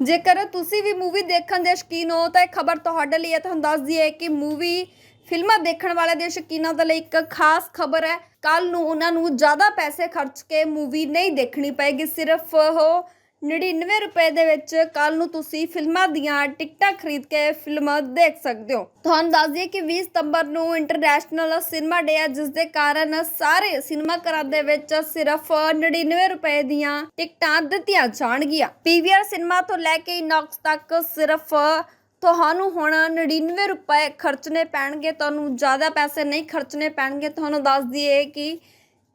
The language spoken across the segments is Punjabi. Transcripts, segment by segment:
ਜੇਕਰ ਤੁਸੀਂ ਵੀ ਮੂਵੀ ਦੇਖਣ ਦੇ ਸ਼ੌਕੀਨ ਹੋ, ਤਾਂ ਇਹ ਖਬਰ ਤੁਹਾਡੇ ਲਈ ਹੈ। ਤੁਹਾਨੂੰ ਦੱਸ ਦਈਏ ਕਿ ਮੂਵੀ ਫਿਲਮਾਂ ਦੇਖਣ ਵਾਲਿਆਂ ਦੇ ਸ਼ੌਕੀਨਾਂ ਦੇ ਲਈ ਇੱਕ ਖਾਸ ਖਬਰ ਹੈ। ਕੱਲ ਨੂੰ ਉਹਨਾਂ ਨੂੰ ਜ਼ਿਆਦਾ ਪੈਸੇ ਖਰਚ ਕੇ ਮੂਵੀ ਨਹੀਂ ਦੇਖਣੀ ਪਏਗੀ, ਸਿਰਫ ਉਹ 99 ਰੁਪਏ ਦੇ ਵਿੱਚ ਕੱਲ ਨੂੰ ਤੁਸੀਂ ਫਿਲਮਾਂ ਦੀਆਂ ਟਿਕਟਾਂ ਖਰੀਦ ਕੇ ਫਿਲਮ ਦੇਖ ਸਕਦੇ ਹੋ। ਤੁਹਾਨੂੰ ਦੱਸ ਦਈਏ ਕਿ 20 ਸਤੰਬਰ ਨੂੰ ਇੰਟਰਨੈਸ਼ਨਲ ਸਿਨੇਮਾ ਡੇ ਹੈ ਜਿਸ ਦੇ ਕਾਰਨ ਸਾਰੇ ਸਿਨੇਮਾ ਘਰਾਂ ਦੇ ਵਿੱਚ ਸਿਰਫ 99 ਰੁਪਏ ਦੀਆਂ ਟਿਕਟਾਂ ਦਿੱਤੀਆਂ ਜਾਣਗੀਆਂ। ਪੀਵੀਆਰ ਸਿਨੇਮਾ ਤੋਂ ਲੈ ਕੇ ਇਨੌਕਸ ਤੱਕ ਸਿਰਫ ਤੁਹਾਨੂੰ ਹੁਣ 99 ਰੁਪਏ ਖਰਚਣੇ ਪੈਣਗੇ, ਤੁਹਾਨੂੰ ਜ਼ਿਆਦਾ ਪੈਸੇ ਨਹੀਂ ਖਰਚਣੇ ਪੈਣਗੇ। ਤੁਹਾਨੂੰ ਦੱਸ ਦਈਏ ਕਿ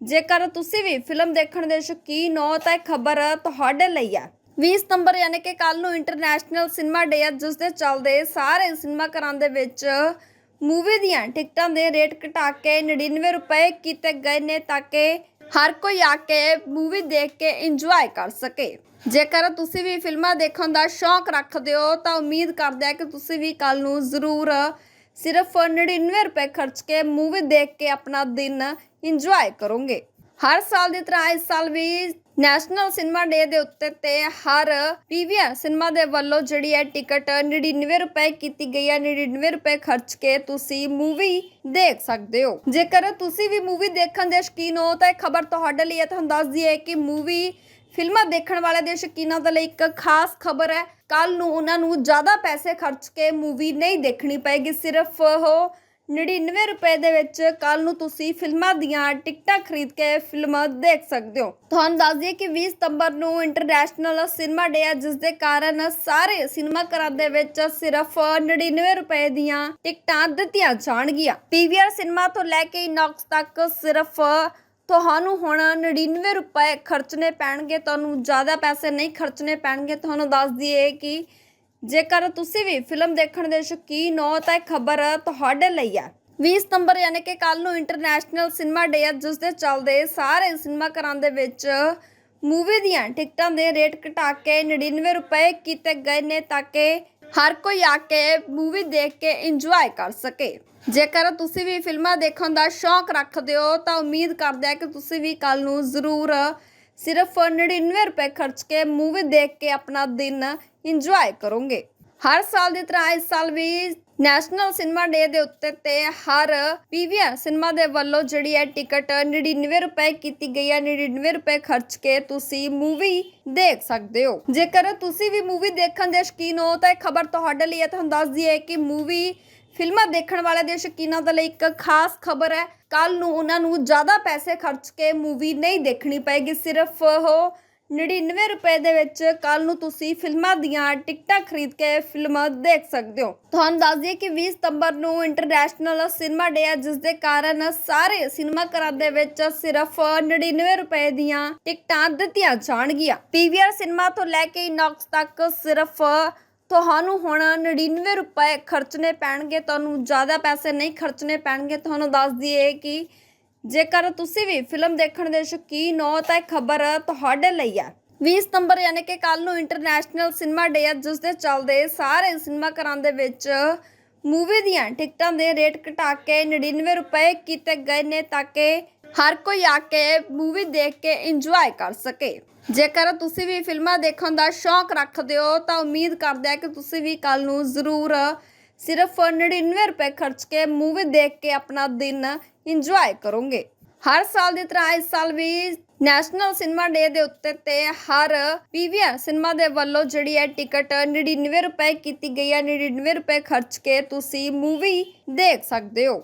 ਜੇਕਰ ਤੁਸੀਂ ਵੀ ਫਿਲਮ ਦੇਖਣ ਦੇ ਸ਼ੌਕੀਨ ਹੋ, ਤਾਂ ਇਹ ਖਬਰ ਤੁਹਾਡੇ ਲਈ ਹੈ 20 ਸਤੰਬਰ ਯਾਨੀ ਕਿ ਕੱਲ ਨੂੰ ਇੰਟਰਨੈਸ਼ਨਲ ਸਿਨੇਮਾ ਡੇ ਹੈ ਜਿਸ ਦੇ ਚੱਲਦੇ ਸਾਰੇ ਸਿਨੇਮਾ ਘਰਾਂ ਦੇ ਵਿੱਚ ਮੂਵੀ ਦੀਆਂ ਟਿਕਟਾਂ ਦੇ ਰੇਟ ਘਟਾ ਕੇ 99 ਰੁਪਏ ਕੀਤੇ ਗਏ ਨੇ, ਤਾਂ ਕਿ ਹਰ ਕੋਈ ਆ ਕੇ ਮੂਵੀ ਦੇਖ ਕੇ ਇੰਜੋਏ ਕਰ ਸਕੇ। ਜੇਕਰ ਤੁਸੀਂ ਵੀ ਫਿਲਮਾਂ ਦੇਖਣ ਦਾ ਸ਼ੌਂਕ ਰੱਖਦੇ ਹੋ, ਤਾਂ ਉਮੀਦ ਕਰਦੇ ਹਾਂ ਕਿ ਤੁਸੀਂ ਵੀ ਕੱਲ ਨੂੰ ਜ਼ਰੂਰ ਸਿਰਫ 99 ਰੁਪਏ ਖਰਚ ਕੇ ਮੂਵੀ ਦੇਖ ਕੇ ਆਪਣਾ ਦਿਨ ਇੰਜੋਏ ਕਰੋਗੇ। ਹਰ ਸਾਲ ਦੀ ਤਰ੍ਹਾਂ ਇਸ ਸਾਲ ਵੀ ਨੈਸ਼ਨਲ ਸਿਨੇਮਾ ਡੇ ਦੇ ਉੱਤੇ ਤੇ ਹਰ ਪੀਵੀਆਰ ਸਿਨੇਮਾ ਦੇ ਵੱਲੋਂ ਜਿਹੜੀ ਹੈ ਟਿਕਟ 99 ਰੁਪਏ ਕੀਤੀ ਗਈ ਹੈ 99 ਰੁਪਏ ਖਰਚ ਕੇ ਤੁਸੀਂ ਮੂਵੀ ਦੇਖ ਸਕਦੇ ਹੋ। ਜੇਕਰ ਤੁਸੀਂ ਵੀ ਮੂਵੀ ਦੇਖਣ ਦੇ ਸ਼ੌਕੀਨ ਹੋ ਤਾਂ ਇਹ ਖਬਰ ਤੁਹਾਡੇ ਲਈ ਹੈ ਤੁਹਾਨੂੰ ਦੱਸ ਦਈਏ ਕਿ ਮੂਵੀ ਫਿਲਮਾਂ ਦੇਖਣ ਵਾਲਿਆਂ ਦੇ ਸ਼ੌਕੀਨਾਂ ਦੇ ਲਈ ਇੱਕ ਖਾਸ ਖਬਰ ਹੈ। ਕੱਲ ਨੂੰ ਉਹਨਾਂ ਨੂੰ ਜ਼ਿਆਦਾ ਪੈਸੇ ਖਰਚ ਕੇ ਮੂਵੀ ਨਹੀਂ ਦੇਖਣੀ ਪਏਗੀ, ਸਿਰਫ ਉਹ 99 ਰੁਪਏ ਦੇ ਵਿੱਚ ਕੱਲ ਨੂੰ ਤੁਸੀਂ ਫਿਲਮਾਂ ਦੀਆਂ ਟਿਕਟਾਂ ਖਰੀਦ ਕੇ ਫਿਲਮ ਦੇਖ ਸਕਦੇ ਹੋ। ਤੁਹਾਨੂੰ ਦੱਸ ਦਈਏ ਕਿ 20 ਸਤੰਬਰ ਨੂੰ ਇੰਟਰਨੈਸ਼ਨਲ ਸਿਨੇਮਾ ਡੇ ਹੈ ਜਿਸ ਦੇ ਕਾਰਨ ਸਾਰੇ ਸਿਨੇਮਾ ਘਰਾਂ ਦੇ ਵਿੱਚ ਸਿਰਫ 99 ਰੁਪਏ ਦੀਆਂ ਟਿਕਟਾਂ ਦਿੱਤੀਆਂ ਜਾਣਗੀਆਂ। ਪੀਵੀਆਰ ਸਿਨੇਮਾ ਤੋਂ ਲੈ ਕੇ ਇਨੌਕਸ ਤੱਕ ਸਿਰਫ ਤੁਹਾਨੂੰ ਹੁਣ 99 ਰੁਪਏ ਖਰਚਣੇ ਪੈਣਗੇ, ਤੁਹਾਨੂੰ ਜ਼ਿਆਦਾ ਪੈਸੇ ਨਹੀਂ ਖਰਚਣੇ ਪੈਣਗੇ। ਤੁਹਾਨੂੰ ਦੱਸ ਦਈਏ ਕਿ ਜੇਕਰ ਤੁਸੀਂ ਵੀ ਫਿਲਮ ਦੇਖਣ ਦੇ ਸ਼ੌਕੀਨ ਹੋ, ਤਾਂ ਇਹ ਖਬਰ ਤੁਹਾਡੇ ਲਈ ਹੈ 20 ਸਤੰਬਰ ਯਾਨੀ ਕਿ ਕੱਲ ਨੂੰ ਇੰਟਰਨੈਸ਼ਨਲ ਸਿਨੇਮਾ ਡੇ ਹੈ ਜਿਸ ਦੇ ਚੱਲਦੇ ਸਾਰੇ ਸਿਨੇਮਾ ਘਰਾਂ ਦੇ ਵਿੱਚ ਮੂਵੀ ਦੀਆਂ ਟਿਕਟਾਂ ਦੇ ਰੇਟ ਘਟਾ ਕੇ 99 ਰੁਪਏ ਕੀਤੇ ਗਏ ਨੇ, ਤਾਂ ਕਿ ਹਰ ਕੋਈ ਆ ਕੇ ਮੂਵੀ ਦੇਖ ਕੇ ਇੰਜੋਏ ਕਰ ਸਕੇ। ਜੇਕਰ ਤੁਸੀਂ ਵੀ ਫਿਲਮਾਂ ਦੇਖਣ ਦਾ ਸ਼ੌਂਕ ਰੱਖਦੇ ਹੋ, ਤਾਂ ਉਮੀਦ ਕਰਦੇ ਹਾਂ ਕਿ ਤੁਸੀਂ ਵੀ ਕੱਲ ਨੂੰ ਜ਼ਰੂਰ ਸਿਰਫ 99 ਰੁਪਏ ਖਰਚ ਕੇ ਮੂਵੀ ਦੇਖ ਕੇ ਆਪਣਾ ਦਿਨ ਇੰਜੋਏ ਕਰੋਗੇ। ਹਰ ਸਾਲ ਦੀ ਤਰ੍ਹਾਂ ਇਸ ਸਾਲ ਵੀ ਨੈਸ਼ਨਲ ਸਿਨੇਮਾ ਡੇ ਦੇ ਉੱਤੇ ਤੇ ਹਰ ਪੀਵੀਆਰ ਸਿਨੇਮਾ ਦੇ ਵੱਲੋਂ ਜਿਹੜੀ ਹੈ ਟਿਕਟ 99 ਰੁਪਏ ਕੀਤੀ ਗਈ ਹੈ 99 ਰੁਪਏ ਖਰਚ ਕੇ ਤੁਸੀਂ ਮੂਵੀ ਦੇਖ ਸਕਦੇ ਹੋ। ਜੇਕਰ ਤੁਸੀਂ ਵੀ ਮੂਵੀ ਦੇਖਣ ਦੇ ਸ਼ੌਕੀਨ ਹੋ, ਤਾਂ ਇਹ ਖਬਰ ਤੁਹਾਡੇ ਲਈ ਹੈ ਤੁਹਾਨੂੰ ਦੱਸ ਦਈਏ ਕਿ ਮੂਵੀ ਫਿਲਮਾਂ ਦੇਖਣ ਵਾਲਿਆਂ ਦੇ ਸ਼ੌਕੀਨਾਂ ਦੇ ਲਈ ਇੱਕ ਖਾਸ ਖਬਰ ਹੈ। ਕੱਲ ਨੂੰ ਉਹਨਾਂ ਨੂੰ ਜ਼ਿਆਦਾ ਪੈਸੇ ਖਰਚ ਕੇ ਮੂਵੀ ਨਹੀਂ ਦੇਖਣੀ ਪਏਗੀ, ਸਿਰਫ ਉਹ 99 ਰੁਪਏ ਦੇ ਵਿੱਚ ਕੱਲ ਨੂੰ ਤੁਸੀਂ ਫਿਲਮਾਂ ਦੀਆਂ ਟਿਕਟਾਂ ਖਰੀਦ ਕੇ ਫਿਲਮ ਦੇਖ ਸਕਦੇ ਹੋ। ਤੁਹਾਨੂੰ ਦੱਸ ਦਈਏ ਕਿ 20 ਸਤੰਬਰ ਨੂੰ ਇੰਟਰਨੈਸ਼ਨਲ ਸਿਨੇਮਾ ਡੇ ਹੈ ਜਿਸ ਦੇ ਕਾਰਨ ਸਾਰੇ ਸਿਨੇਮਾ ਘਰਾਂ ਦੇ ਵਿੱਚ ਸਿਰਫ 99 ਰੁਪਏ ਦੀਆਂ ਟਿਕਟਾਂ ਦਿੱਤੀਆਂ ਜਾਣਗੀਆਂ। ਪੀਵੀਆਰ ਸਿਨੇਮਾ ਤੋਂ ਲੈ ਕੇ ਇਨੌਕਸ ਤੱਕ ਸਿਰਫ ਤੁਹਾਨੂੰ ਹੁਣ 99 ਰੁਪਏ ਖਰਚਣੇ ਪੈਣਗੇ, ਤੁਹਾਨੂੰ ਜ਼ਿਆਦਾ ਪੈਸੇ ਨਹੀਂ ਖਰਚਣੇ ਪੈਣਗੇ। ਤੁਹਾਨੂੰ ਦੱਸ ਦਈਏ ਕਿ ਜੇਕਰ ਤੁਸੀਂ ਵੀ ਫਿਲਮ ਦੇਖਣ ਦੇ ਸ਼ੌਕੀਨ ਹੋ, ਤਾਂ ਇਹ ਖਬਰ ਤੁਹਾਡੇ ਲਈ ਹੈ। 20 ਸਤੰਬਰ ਯਾਨੀ ਕਿ ਕੱਲ ਨੂੰ ਇੰਟਰਨੈਸ਼ਨਲ ਸਿਨੇਮਾ ਡੇ ਹੈ ਜਿਸ ਦੇ ਚੱਲਦੇ ਸਾਰੇ ਸਿਨੇਮਾ ਘਰਾਂ ਦੇ ਵਿੱਚ ਮੂਵੀ ਦੀਆਂ ਟਿਕਟਾਂ ਦੇ ਰੇਟ ਘਟਾ ਕੇ 99 ਰੁਪਏ ਕੀਤੇ ਗਏ ਨੇ, ਤਾਂ ਕਿ ਹਰ ਕੋਈ ਆ ਕੇ ਮੂਵੀ ਦੇਖ ਕੇ ਇੰਜੋਏ ਕਰ ਸਕੇ। ਜੇਕਰ ਤੁਸੀਂ ਵੀ ਫਿਲਮਾਂ ਦੇਖਣ ਦਾ ਸ਼ੌਂਕ ਰੱਖਦੇ ਹੋ, ਤਾਂ ਉਮੀਦ ਕਰਦੇ ਹਾਂ ਕਿ ਤੁਸੀਂ ਵੀ ਕੱਲ ਨੂੰ ਜ਼ਰੂਰ ਸਿਰਫ 99 ਰੁਪਏ ਖਰਚ ਕੇ ਮੂਵੀ ਦੇਖ ਕੇ ਆਪਣਾ ਦਿਨ ਇੰਜੋਏ ਕਰੋਗੇ। ਹਰ ਸਾਲ ਦੀ ਤਰ੍ਹਾਂ ਇਸ ਸਾਲ ਵੀ ਨੈਸ਼ਨਲ ਸਿਨੇਮਾ ਡੇ ਦੇ ਉੱਤੇ ਤੇ ਹਰ ਪੀਵੀਆਰ ਸਿਨੇਮਾ ਦੇ ਵੱਲੋਂ ਜਿਹੜੀ ਹੈ ਟਿਕਟ 99 ਰੁਪਏ ਕੀਤੀ ਗਈ ਹੈ 99 ਰੁਪਏ ਖਰਚ ਕੇ ਤੁਸੀਂ ਮੂਵੀ ਦੇਖ ਸਕਦੇ ਹੋ।